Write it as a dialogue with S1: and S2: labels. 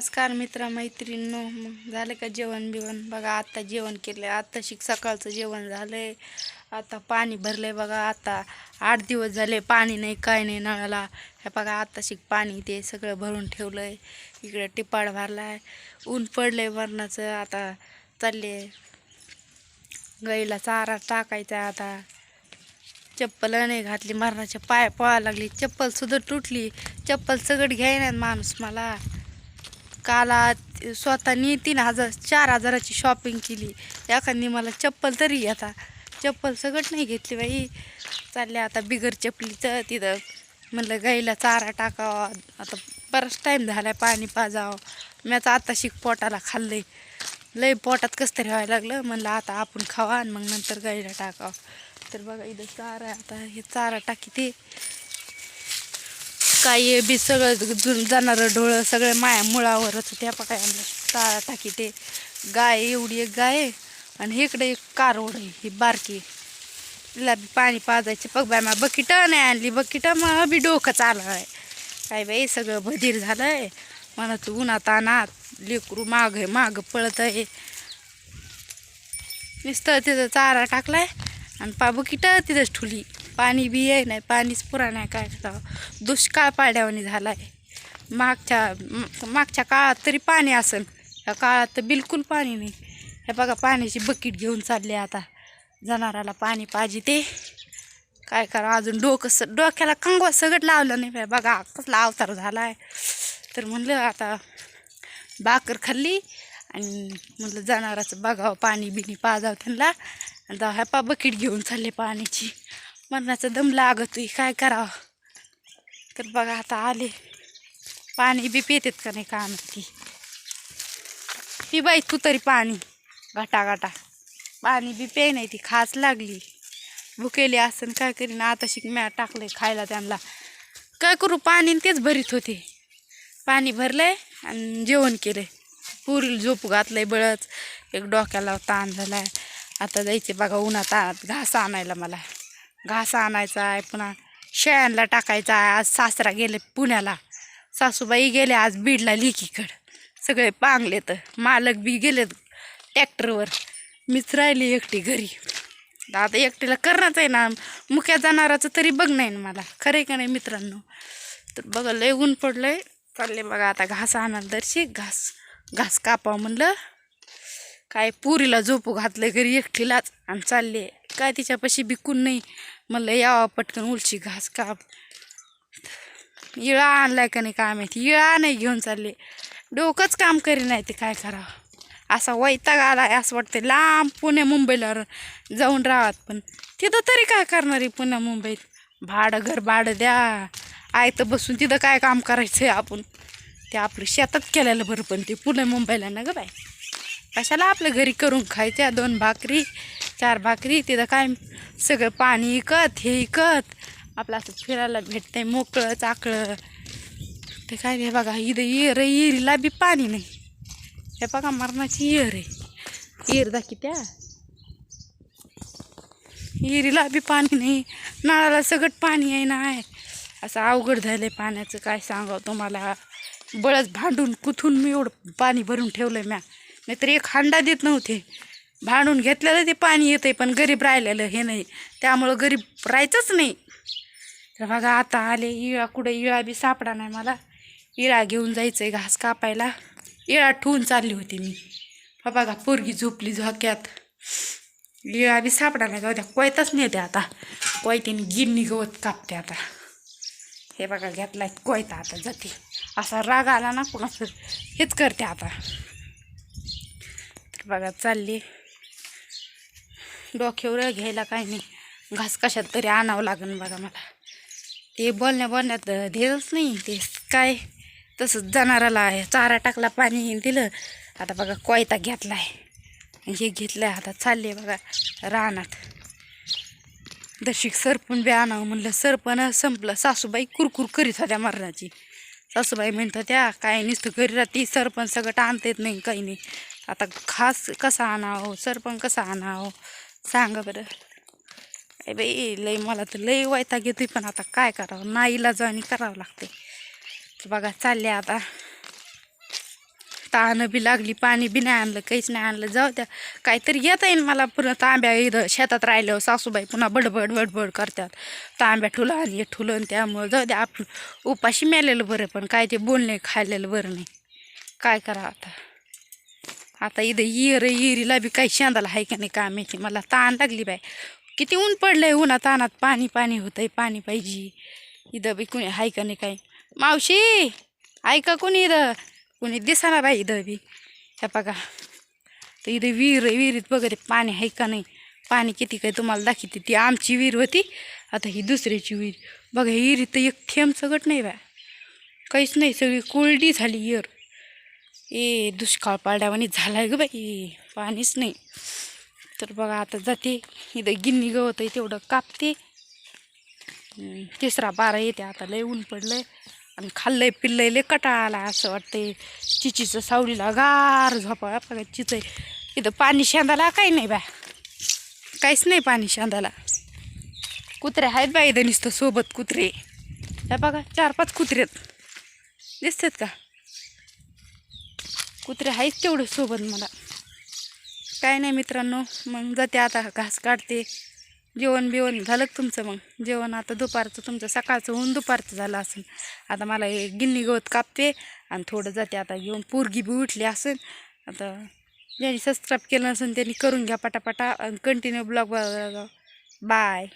S1: नमस्कार मित्र मैत्रिणींनो. मग झालं का जेवण बिवण? बघा आत्ता जेवण केलं आहे आत्ता शिक सकाळचं जेवण झालंय. आता पाणी भरलंय बघा. आता आठ दिवस झाले पाणी नाही काय नाही नळाला. हे बघा आत्ता शिक पाणी ते सगळं भरून ठेवलंय. इकडं टिपाड भरलाय ऊन पडलंय वरणाचं. आता चालले. गाईला चारा टाकायचा आता. चप्पल नाही घातली. मरणाच्या पाय पळा लागली. चप्पल सुद्धा तुटली. चप्पल सगळं घ्यायना माणूस मला. काल आ- स्वतःनी तीन हजार चार हजाराची शॉपिंग केली. एखादी मला चप्पल तरी आता. चप्पल सगळं नाही घेतली बाई. चालले आता बिगर चपलीचं तिथं म्हणलं गाईला चारा टाकावा. आता बराच टाईम झाला आहे पाणी पाजावं. मी आता शिक पोटाला खाल्लंय. लय पोटात कसं तरी व्हायला लागलं. म्हणलं आता आपण खावा आणि मग नंतर गाईला टाकावं. तर बघा इथं चारा आता. हे चारा टाकी ते. काय बी सगळं जाणारं डोळं सगळं माया मुळावरच त्या पकायला आणलं टाकी ते गाय एवढी एक गाय आणि इकडे एक कारवड आहे ही बारकी. तिला बी पाणी पाजायचे. बघ बाय मा बकीट नाही आणली बकीट मग बी डोकं चालू आहे काय बाई सगळं बधीर झालं आहे म्हणत उन्हात अनात लेकरू माग आहे माग पळत आहे नुसतं तिथं चारा टाकलाय आणि पा बकीट तिथंच ठुली. पाणी बी आहे नाही पाणीच पुरा नाही काय करावं दुष्काळ पाड्यावानी झाला आहे मागच्या मागच्या काळात तरी पाणी असेल ह्या काळात तर बिलकुल पाणी नाही. हे बघा पाण्याची बकेट घेऊन चालले आता. जनावराला पाणी पाहिजे ते. काय करा अजून डोकं स डोक्याला कंगवा सगळं लावलं नाही बघा कसला अवतार झाला आहे तर म्हणलं आता भाकर खाल्ली आणि म्हटलं जनावराचं बघावं पाणी बिणी पाजावं त्यांना. आणि तेव्हा पा बकेट घेऊन चालले पाण्याची. मरणाचं दम लागतोय. काय करावं? तर बघा आता आले. पाणी बी पितेत का नाही का नक्की ही बाई तू तरी पाणी. घाटा घाटा पाणी बी पे नाही ती खास लागली. भुकेली असन काय करीन आता शिक म्या टाकलंय खायला त्यांना. काय करू पाणी तेच भरीत होते. पाणी भरलंय आणि जेवण केलंय. पुरील झोप घातलंय बळच. एक डोक्याला ताण झालाय. आता जायचे बघा उन्हात आणत घास आणायला मला. घास आणायचा आहे पुन्हा शेळ्यांना टाकायचा आहे. आज सासरा गेले पुण्याला. सासूबाई गेले आज बीडला लिकीकडं. सगळे पांगले तर मालक बी गेलेत ट्रॅक्टरवर. मीच राहिली एकटी घरी. आता एकटीला करणंच आहे ना. मुक्या जाणाराचं तरी बघ नाही ना मला. खरं आहे का नाही मित्रांनो? तर बघा लय ऊन पडलंय. चालले बघा आता घास आणायला दर्शी. घास घास कापावं म्हणलं. काय पुरीला झोपू घातलं घरी एकटीलाच. आणि चालले काय तिच्यापाशी बिकून नाही. म्हणलं यावं पटकन उलशी घास काप. इळा आणलाय का नाही काय माहिती. इळा नाही घेऊन चालले. डोकंच काम करी नाही ते काय करावं. असा वैताग आलाय असं वाटतं लांब पुणे मुंबईला जाऊन राहत पण तिथं तरी काय करणार आहे पुण्या मुंबईत? भाडं घर भाडं द्या. आयतं बसून तिथं काय काम करायचं आहे आपण? ते आपलं शेतात केलेलं बरं पण ते पुणे मुंबईला ना ग बाय कशाला आपल्या घरी करून खायच्या दोन भाकरी? चार भाकरी तिथं काय सगळं पाणी इकत हे इकत. आपलं असं फिरायला भेटतंय मोकळं चाकळं. ते काय रे बघा इथं येर येरीला बी पाणी नाही. हे बघा मरणाची येर आहे. येर दाखी त्या येरीला बी पाणी नाही. नळाला सगळं पाणी आहे ना. आहे असं अवघड झालं आहे पाण्याचं काय सांगावं तुम्हाला. बळच भांडून कुथून मी एवढं पाणी भरून ठेवलं म्या. नाहीतर एक हांडा देत नव्हते. भांडून घेतलेलं ते पाणी येतंय पण गरीब राहिलेलं हे नाही. त्यामुळं गरीब राहायचंच नाही. तर बघा आता आले इळा कुठे इळा बी सापडा नाही मला. इळा घेऊन जायचं आहे घास कापायला. इळा ठेवून चालली होती मी. बघा पोरगी झोपली झोक्यात. इळा बी सापडा नाही जाऊ द्या कोयताच नेते आता. कोयतीने गिन्नी गवत कापते आता. हे बघा घेतलाय कोयता आता जाते. असा राग आला ना कुणाचं हेच करते आता. तर बघा चालली. डोक्यावर घ्यायला काय नाही. घास कशात तरी आणावं लागेल बघा मला. ते बोलण्या बोलण्यात देतच नाही. ते काय? तसंच जनावराला आहे. चारा टाकला पाणी दिलं. आता बघा कोयता घेतलाय. हे घेतलंय. आता चालले बघा रानात. दर्शिक सरपण बी आणावं म्हणलं. सरपण संपलं. सासूबाई कुरकुर करीत होत्या मरणाची. सासूबाई म्हणत होत्या काय नुसतं घरी राहते. सरपण सगळं आणता येत नाही काही नाही. आता खास कसा आणावं? सरपण कसा आणावं? सांगा बरं. काय बाई लय मला तर लय वैताग येतोय पण आता काय करावं? नाईला जॉईन करावं लागते बघा चालले आता. तानं बी लागली पाणी बी नाही आणलं काहीच नाही आणलं. जाऊ द्या काहीतरी येता येईल मला पुन्हा. तांब्या इथं शेतात राहिल्यावर सासूबाई पुन्हा बडबड बडबड करतात. तांब्या ठुलं आणि हे ठुलं त्यामुळं जाऊ द्या आपण उपाशी मेलेलं बरं पण काय ते बोलणे खाल्लेलं बरं नाही. काय करा आता? आता इथं येर येरीला बी काही शेंदाला आहे का नाही काय माहिती मला ताण लागली बाय किती ऊन पडलंय उन्हा तानात पाणी पाणी होतंय पाणी पाहिजे. इथं बी कुणी आहे का नाही काय? मावशी ऐका कुणी कोणी इथं? कोणी दिसाना बाई इथं बी. ह्या बघा. तर इथं विहीर विहिरीत वगैरे पाणी आहे का नाही? पाणी किती काय तुम्हाला दाखवते. ती आमची विहीर होती. आता ही दुसऱ्याची विहीर. बघा विहिरीत तर एक थेंब सगट नाही बा काहीच नाही. सगळी कोरडी झाली इयर ए दुष्काळ पाड्यावानी झालाय ग बाई पाणीच नाही. तर बघा आता जाते. इथं गिन्नी गवत आहे तेवढं कापते. तिसरा बारा येते आता लय ऊन पडलंय. आणि खाल्लंय पिल्लंय लय कटाळा असं वाटतंय. चिचीचं सावलीला गार झोपाळा बघा चिच इथं पाणी शेंदाला काही नाही बा. काहीच नाही पाणी शेंदाला. कुत्रे आहेत बाई इथं नुसतं सोबत कुत्रे. हे बघा चार पाच कुत्रे आहेत. दिसतात का? कुत्रे आहेत तेवढं सोबत मला. काय नाही मित्रांनो मग जाते आता घास काढते. जेवण बिवण झालं तुमचं मग? जेवण आता दुपारचं तुमचं सकाळचं होऊन दुपारचं झालं असेल. आता मला हे गिन्नी गवत कापते आणि थोडं जाते आता घेऊन पोरगी बी उठली असेल. आता ज्यांनी सबस्क्राईब केलं असेल त्यांनी करून घ्या पटापटा आणि कंटिन्यू ब्लॉग बाय